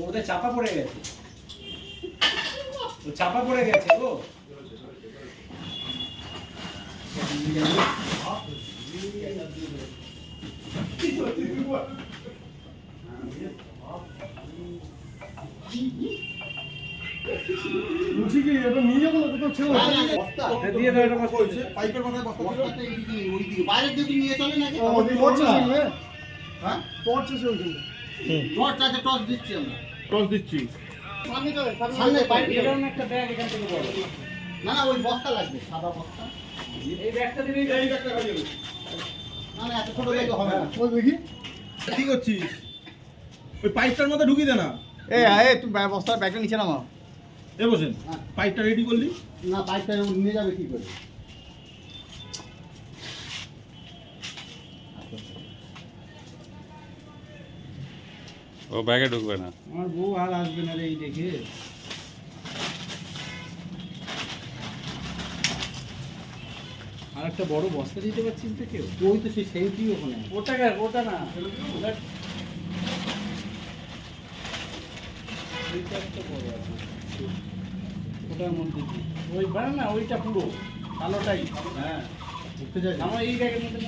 ওটা চাপা পড়ে গেছে ও চাপা পড়ে গেছে গো Thank you. বলছি কি এটা নিয়ে যাব না, বস্তা। হ্যাঁ, দিয়ে দাও এটা পাইপের মাথায় বস্তা বস্তাটা এইদিকে, ওইদিকে। বাইরের দিকে নিয়ে চলে নাকি? টর্চ আছে হ্যাঁ? টর্চ আছে ওইখানে টর্চ আছে, টর্চ দিচ্ছি আমরা। টর্চ দিচ্ছি সামনে বাইরে। এরকম একটা ব্যাগ এখান থেকে বড় না, না, ওই বস্তা লাগবে, সাদা বস্তা। এই ব্যাগটা দিবি এই একটা হয়ে যাবে না, না, এত ছোট ব্যাগে হবে না। ওই দেখি কি করছিস ওই পাইপটার মধ্যে ঢুকিয়ে দে না এই এই তুই বস্তার ব্যাগটা নিচে নামা এ বসেন হ্যাঁ। পাইপটা রেডি করলি? না, পাইপটা নিয়ে যাবে কি করে? ও ব্যাগে ঢুকবে না। আমার বউ আর আসবে না রে এই দেখে। আর একটা বড় বস্তা দিতে পারছিস তো কেউ? ওই তো সেই সেন্ট্রি ওখানে। ওটা কে ওটা না। ওটা ওইটা একটা বড় আছে ওটার মধ্যে ওই মানে না ওইটা পুরো কালোটাই। হ্যাঁ। দেখতে যাই। আমার এই ব্যাগের মধ্যে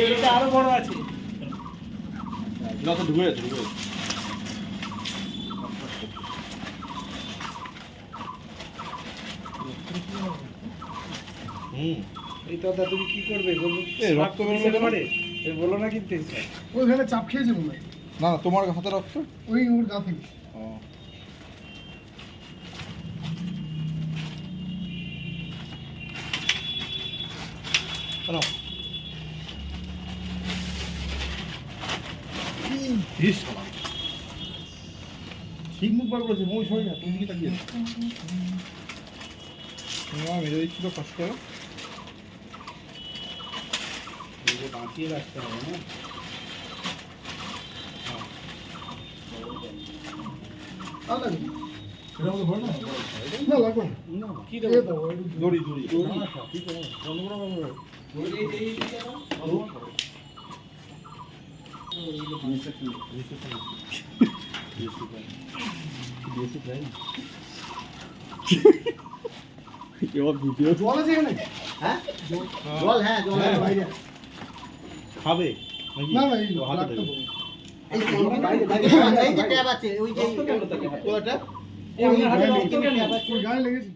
এইটা আরও বড় আছে। ঢুকে ঢুকে এই দাদা তুমি কি করবে? রক্ত বেরোবে পারে? বলো না কিন্তু ওইখানে চাপ খেয়েছে মনে না না তোমার হাতে রক্ত? ওই ওর গা থেকে। শালা। ঠিক মুখ বার করেছে মই সরে না তুমি কি তাকিয়ে মেরে দিচ্ছিল কষ্ট বাঁচিয়ে রাখতে হবে না মধ্যে ভরে হ্যাঁ? জল, হ্যাঁ, জল বাইরে। খাবে না এই যে ট্যাব আছে, ওই যে-? ওটা লেগেছে।